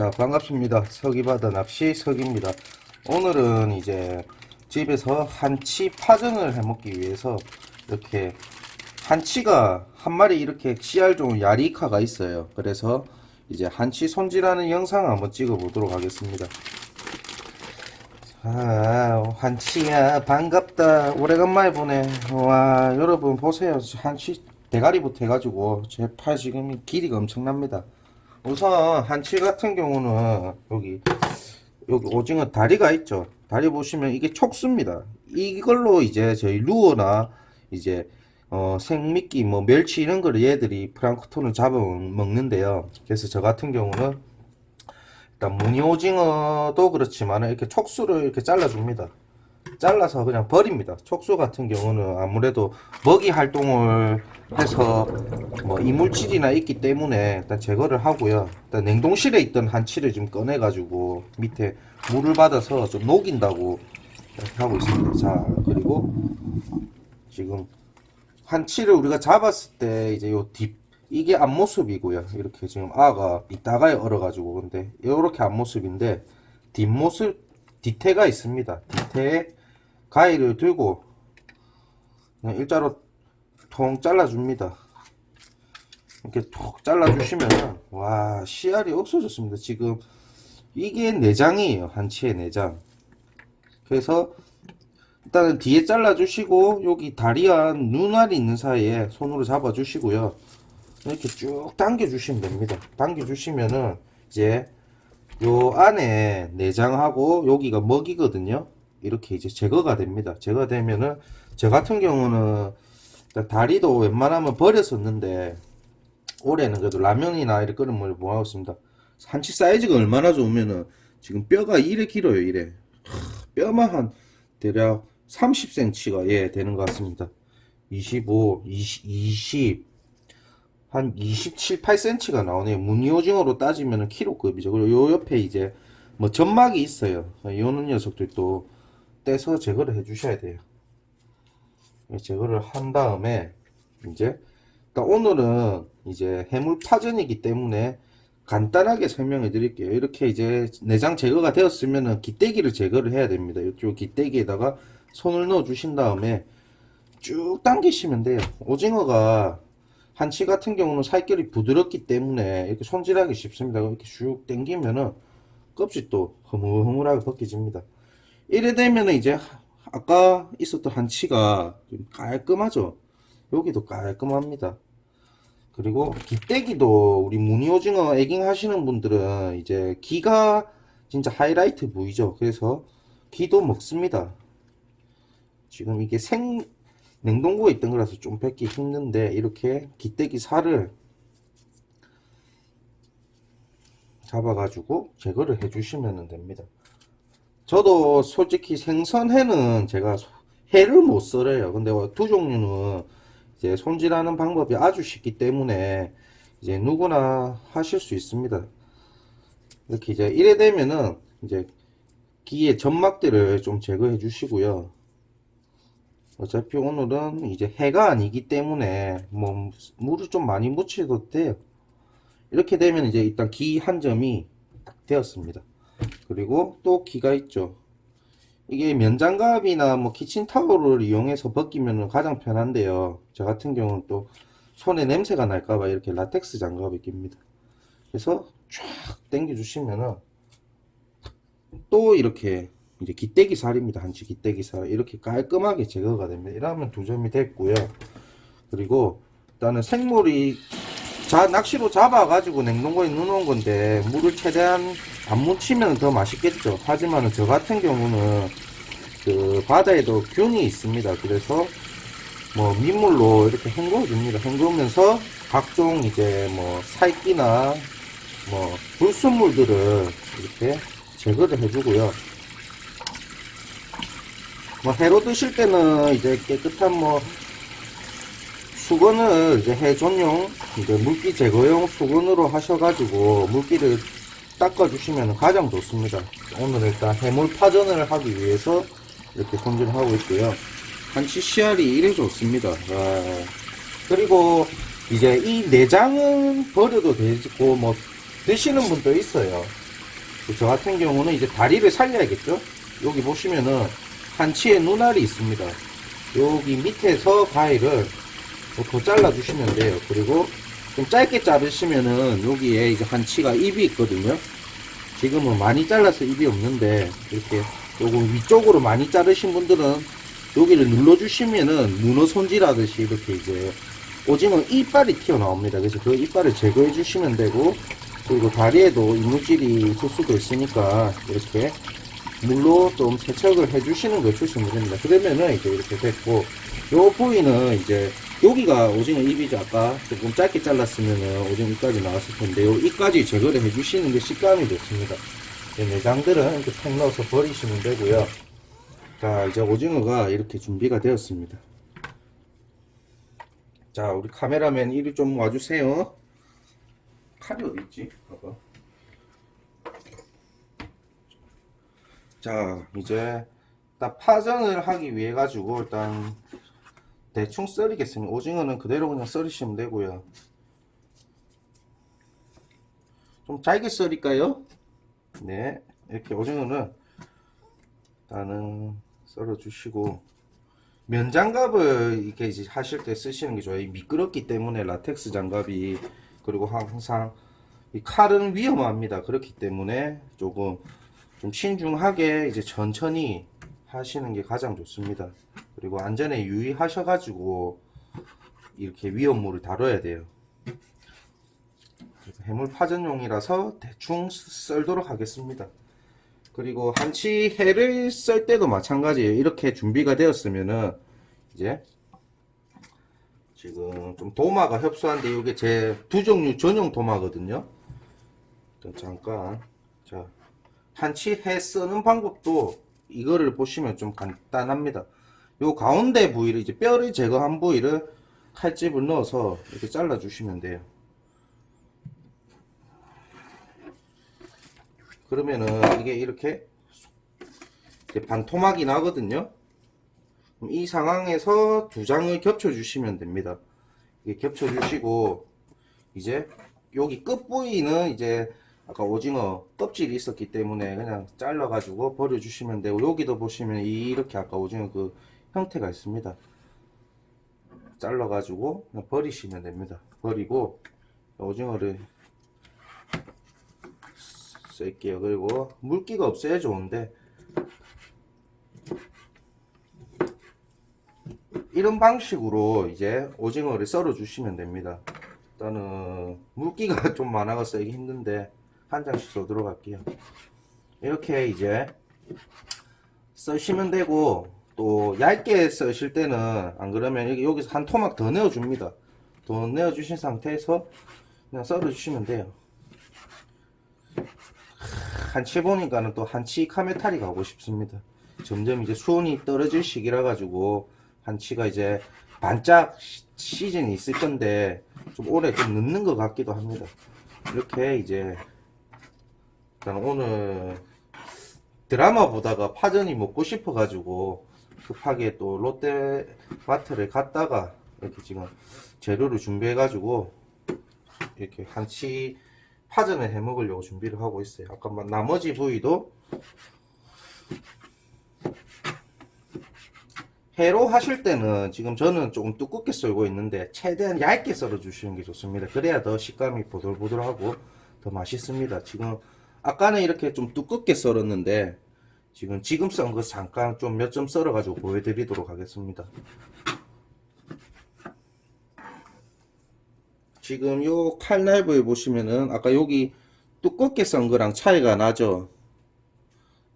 자 반갑습니다. 서기바다 낚시 서기입니다. 오늘은 이제 집에서 한치 파전을 해 먹기 위해서 이렇게 한치가 한 마리 이렇게 씨알 좋은 야리카가 있어요. 그래서 이제 한치 손질하는 영상 한번 찍어 보도록 하겠습니다. 아 한치야 반갑다. 오래간만에 보네. 와 여러분 보세요. 한치 대가리부터 해가지고 제 팔 지금 길이가 엄청납니다 우선 한치 같은 경우는 여기 여기 오징어 다리가 있죠. 다리 보시면 이게 촉수입니다. 이걸로 이제 저희 루어나 이제 어, 생미끼 뭐 멸치 이런 거를 얘들이 프랑크톤을 잡아 먹는데요. 그래서 저 같은 경우는 일단 무늬 오징어도 그렇지만 이렇게 촉수를 이렇게 잘라줍니다. 잘라서 그냥 버립니다. 촉수 같은 경우는 아무래도 먹이 활동을 해서 뭐 이물질이나 있기 때문에 일단 제거를 하고요. 일단 냉동실에 있던 한치를 좀 꺼내 가지고 밑에 물을 받아서 좀 녹인다고 하고 있습니다. 자, 그리고 지금 한치를 우리가 잡았을 때 이제 요 뒷 이게 앞모습이고요. 이렇게 지금 아가 이따가에 얼어가지고 근데 이렇게 앞모습인데 뒷모습 뒤태가 있습니다. 뒤태에 가위를 들고 일자로 통 잘라줍니다. 이렇게 톡 잘라주시면 와 씨알이 없어졌습니다. 지금 이게 내장이에요. 한치의 내장. 그래서 일단은 뒤에 잘라주시고 여기 다리와 눈알이 있는 사이에 손으로 잡아주시고요. 이렇게 쭉 당겨주시면 됩니다. 당겨주시면은 이제 요 안에 내장하고 여기가 먹이거든요. 이렇게 이제 제거가 됩니다. 제거되면은 저 같은 경우는 다리도 웬만하면 버렸었는데 올해는 그래도 라면이나 이렇게 먹을 뭐 하고 있습니다. 한치 사이즈가 얼마나 좋으면은 지금 뼈가 이래 길어요, 이래. 하, 뼈만 한 대략 30cm가 예 되는 것 같습니다. 25, 20, 20, 한 27, 8cm가 나오네요. 무늬오징어로 따지면 키로급이죠. 그리고 요 옆에 이제 뭐 점막이 있어요. 요는 녀석들도 떼서 제거를 해 주셔야 돼요. 예, 제거를 한 다음에 이제 그러니까 오늘은 이제 해물 파전이기 때문에 간단하게 설명해 드릴게요. 이렇게 이제 내장 제거가 되었으면은 기대기를 제거를 해야 됩니다. 이쪽 기대기에다가 손을 넣어 주신 다음에 쭉 당기시면 돼요. 오징어가 한치 같은 경우는 살결이 부드럽기 때문에 이렇게 손질하기 쉽습니다. 이렇게 쭉 당기면은 껍질도 흐물흐물하게 벗겨집니다. 이래 되면은 이제 아까 있었던 한치가 좀 깔끔하죠. 여기도 깔끔합니다. 그리고 기대기도 우리 무늬오징어 애깅 하시는 분들은 이제 기가 진짜 하이라이트 부위죠. 그래서 기도 먹습니다. 지금 이게 생 냉동고에 있던 거라서 좀 뺏기 힘든데 이렇게 기대기 살을 잡아가지고 제거를 해주시면 됩니다. 저도 솔직히 생선회는 제가 회를 못 썰어요. 근데 두 종류는 이제 손질하는 방법이 아주 쉽기 때문에 이제 누구나 하실 수 있습니다. 이렇게 이제 이래 되면은 이제 기의 점막들을 좀 제거해 주시고요. 어차피 오늘은 이제 해가 아니기 때문에 뭐 물을 좀 많이 묻혀도 돼요. 이렇게 되면 이제 일단 기 한 점이 딱 되었습니다. 그리고 또 기가 있죠. 이게 면장갑이나 뭐 키친타올을 이용해서 벗기면 가장 편한데요. 저 같은 경우는 또 손에 냄새가 날까봐 이렇게 라텍스 장갑을 낍니다. 그래서 쫙 당겨 주시면은 또 이렇게 이제 기대기 살입니다. 한치 기대기 살 이렇게 깔끔하게 제거가 됩니다. 이러면 두 점이 됐고요. 그리고 일단은 생물이 자 낚시로 잡아가지고 냉동고에 넣어놓은 건데 물을 최대한 안 묻히면 더 맛있겠죠. 하지만 저 같은 경우는 그 바다에도 균이 있습니다. 그래서 뭐 민물로 이렇게 헹궈 줍니다. 헹구면서 각종 이제 뭐 살기나 뭐 불순물들을 이렇게 제거를 해주고요. 뭐 회로 드실 때는 이제 깨끗한 뭐 수건을 이제 해 전용 이제 물기 제거용 수건으로 하셔가지고 물기를 닦아주시면 가장 좋습니다. 오늘 일단 해물 파전을 하기 위해서 이렇게 손질을 하고 있고요. 한치 씨알이 이래 좋습니다. 와. 그리고 이제 이 내장은 버려도 되고 뭐 드시는 분도 있어요. 저 같은 경우는 이제 다리를 살려야겠죠? 여기 보시면은 한치에 눈알이 있습니다. 여기 밑에서 가위 를더 잘라주시면 돼요. 그리고 좀 짧게 자르시면은 여기에 이제 한치가 입이 있거든요. 지금은 많이 잘라서 입이 없는데 이렇게 요거 위쪽으로 많이 자르신 분들은 여기를 눌러주시면은 문어 손질하듯이 이렇게 이제 오징어 이빨이 튀어나옵니다. 그래서 그 이빨을 제거해 주시면 되고 그리고 다리에도 이물질이 있을 수도 있으니까 이렇게 물로 좀 세척을 해주시는 걸 추천을 드립니다. 그러면은 이제 이렇게 됐고 요 부위는 이제 여기가 오징어 입이죠. 아까 조금 짧게 잘랐으면은 오징어 입까지 나왔을 텐데 요 입까지 제거를 해주시는 게 식감이 좋습니다. 이 내장들은 이렇게 팩 넣어서 버리시면 되고요. 자 이제 오징어가 이렇게 준비가 되었습니다. 자 우리 카메라맨 이리 좀 와주세요. 칼이 어디 있지? 봐봐. 자 이제 딱 파전을 하기 위해 가지고 일단 대충 썰이겠습니다. 오징어는 그대로 그냥 썰으시면 되고요. 좀 잘게 썰일까요? 네, 이렇게 오징어는 일단은 썰어주시고 면 장갑을 이렇게 이제 하실 때 쓰시는 게 좋아요. 이 미끄럽기 때문에 라텍스 장갑이 그리고 항상 이 칼은 위험합니다. 그렇기 때문에 조금 좀 신중하게 이제 천천히 하시는 게 가장 좋습니다. 그리고 안전에 유의하셔가지고 이렇게 위험물을 다뤄야 돼요. 해물 파전용이라서 대충 썰도록 하겠습니다. 그리고 한치 해를 썰 때도 마찬가지예요. 이렇게 준비가 되었으면은 이제 지금 좀 도마가 협소한데 이게 제 두 종류 전용 도마거든요. 자, 잠깐 자 한치 해 쓰는 방법도 이거를 보시면 좀 간단합니다. 요 가운데 부위를 이제 뼈를 제거한 부위를 칼집을 넣어서 이렇게 잘라 주시면 돼요. 그러면은 이게 이렇게 반토막이 나거든요. 이 상황에서 두 장을 겹쳐 주시면 됩니다. 이게 겹쳐 주시고 이제 여기 끝 부위는 이제 아까 오징어 껍질이 있었기 때문에 그냥 잘라 가지고 버려 주시면 되고 여기도 보시면 이렇게 아까 오징어 그 형태가 있습니다. 잘라 가지고 그냥 버리시면 됩니다. 버리고 오징어를 쓸게요. 그리고 물기가 없어야 좋은데 이런 방식으로 이제 오징어를 썰어 주시면 됩니다. 일단은 물기가 좀 많아서 썰기 힘든데 한 장씩 더 들어갈게요. 이렇게 이제 써시면 되고 또 얇게 써실 때는 안 그러면 여기 여기서 한 토막 더 내어 줍니다. 더 내어 주신 상태에서 그냥 썰어 주시면 돼요. 한치 보니까는 또 한치 카메탈이 가고 싶습니다. 점점 이제 수온이 떨어질 시기라 가지고 한치가 이제 반짝 시- 시즌이 있을 건데 좀 오래 좀 늦는 것 같기도 합니다. 이렇게 이제 일단 오늘 드라마 보다가 파전이 먹고 싶어 가지고 급하게 또 롯데마트를 갔다가 이렇게 지금 재료를 준비해 가지고 이렇게 한치 파전을 해 먹으려고 준비를 하고 있어요. 아까 막 나머지 부위도 회로 하실 때는 지금 저는 조금 두껍게 썰고 있는데 최대한 얇게 썰어 주시는 게 좋습니다. 그래야 더 식감이 보들보들하고 더 맛있습니다. 지금 아까는 이렇게 좀 두껍게 썰었는데 지금 지금 썬 거 잠깐 좀 몇 점 썰어 가지고 보여드리도록 하겠습니다. 지금 요 칼날부에 보시면은 아까 여기 두껍게 썬 거랑 차이가 나죠.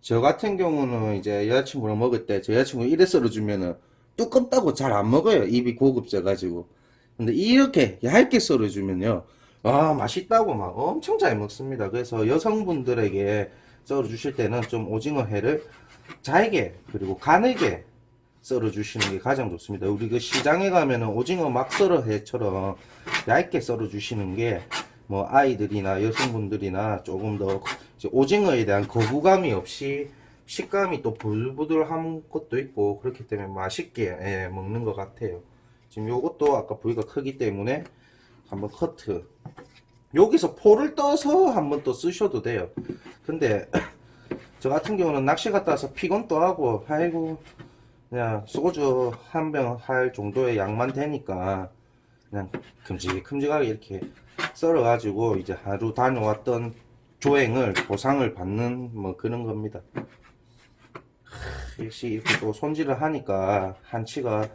저 같은 경우는 이제 여자친구랑 먹을 때 저 여자친구 이래 썰어주면은 두껍다고 잘 안 먹어요. 입이 고급져 가지고. 근데 이렇게 얇게 썰어주면요. 아, 맛있다고 막 엄청 잘 먹습니다. 그래서 여성분들에게 썰어 주실 때는 좀 오징어 회를 잘게 그리고 가늘게 썰어 주시는 게 가장 좋습니다. 우리 그 시장에 가면은 오징어 막 썰어 회처럼 얇게 썰어 주시는 게 뭐 아이들이나 여성분들이나 조금 더 오징어에 대한 거부감이 없이 식감이 또 부들부들한 것도 있고 그렇기 때문에 맛있게 예, 먹는 것 같아요. 지금 요것도 아까 부위가 크기 때문에 한번 커트 여기서 포를 떠서 한번 또 쓰셔도 돼요. 근데 저 같은 경우는 낚시 갔다 와서 피곤도 하고 아이고 그냥 소주 한 병 할 정도의 양만 되니까 그냥 큼직큼직하게 이렇게 썰어 가지고 이제 하루 다녀왔던 조행을 보상을 받는 뭐 그런 겁니다. 하, 역시 이렇게 또 손질을 하니까 한치가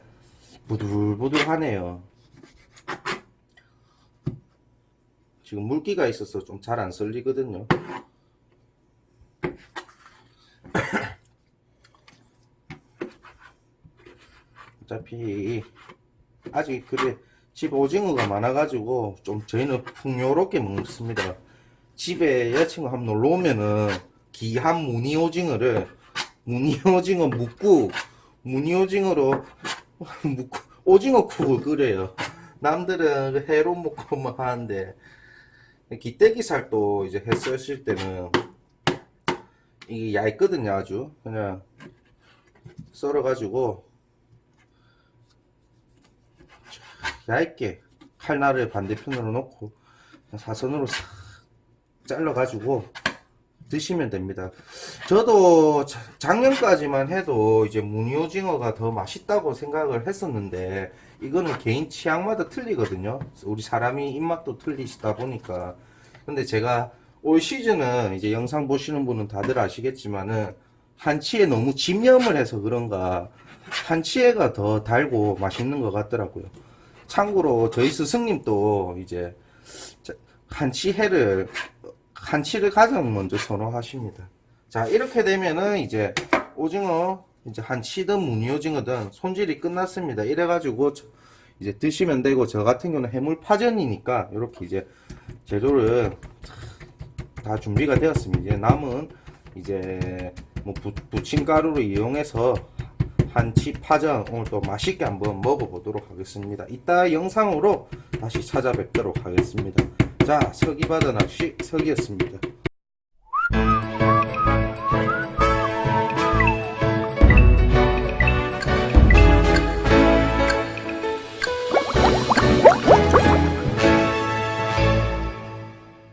부들부들하네요. 지금 물기가 있어서 좀 잘 안 썰리거든요. 어차피 아직 그래 집 오징어가 많아가지고 좀 저희는 풍요롭게 먹습니다. 집에 여자친구 한번 놀러 오면은 귀한 무늬 오징어를 무늬 오징어 묵국 무늬 오징어로 오징어 국을 끓여요. 남들은 그 회로 먹고 뭐 하는데 기대기 살도 이제 해 썼을 때는 이게 얇거든요 아주. 그냥 썰어 가지고 얇게 칼날을 반대편으로 놓고 사선으로 싹 잘라 가지고 드시면 됩니다. 저도 자- 작년까지만 해도 이제 무늬오징어가 더 맛있다고 생각을 했었는데 이거는 개인 취향마다 틀리거든요. 우리 사람이 입맛도 틀리시다 보니까 근데 제가 올 시즌은 이제 영상 보시는 분은 다들 아시겠지만은 한치에 너무 집념을 해서 그런가 한치에가 더 달고 맛있는 것 같더라고요. 참고로 저희 스승님도 이제 자- 한치회를 한치를 가장 먼저 선호하십니다. 자 이렇게 되면은 이제 오징어 이제 한치든 무늬오징어든 손질이 끝났습니다. 이래가지고 저- 이제 드시면 되고 저 같은 경우는 해물 파전이니까 이렇게 이제 재료를 다 준비가 되었습니다. 이제 남은 이제 뭐 부, 부침가루를 이용해서 한치 파전 오늘 또 맛있게 한번 먹어보도록 하겠습니다. 이따 영상으로 다시 찾아뵙도록 하겠습니다. 자, 서기바다 낚시 서기였습니다.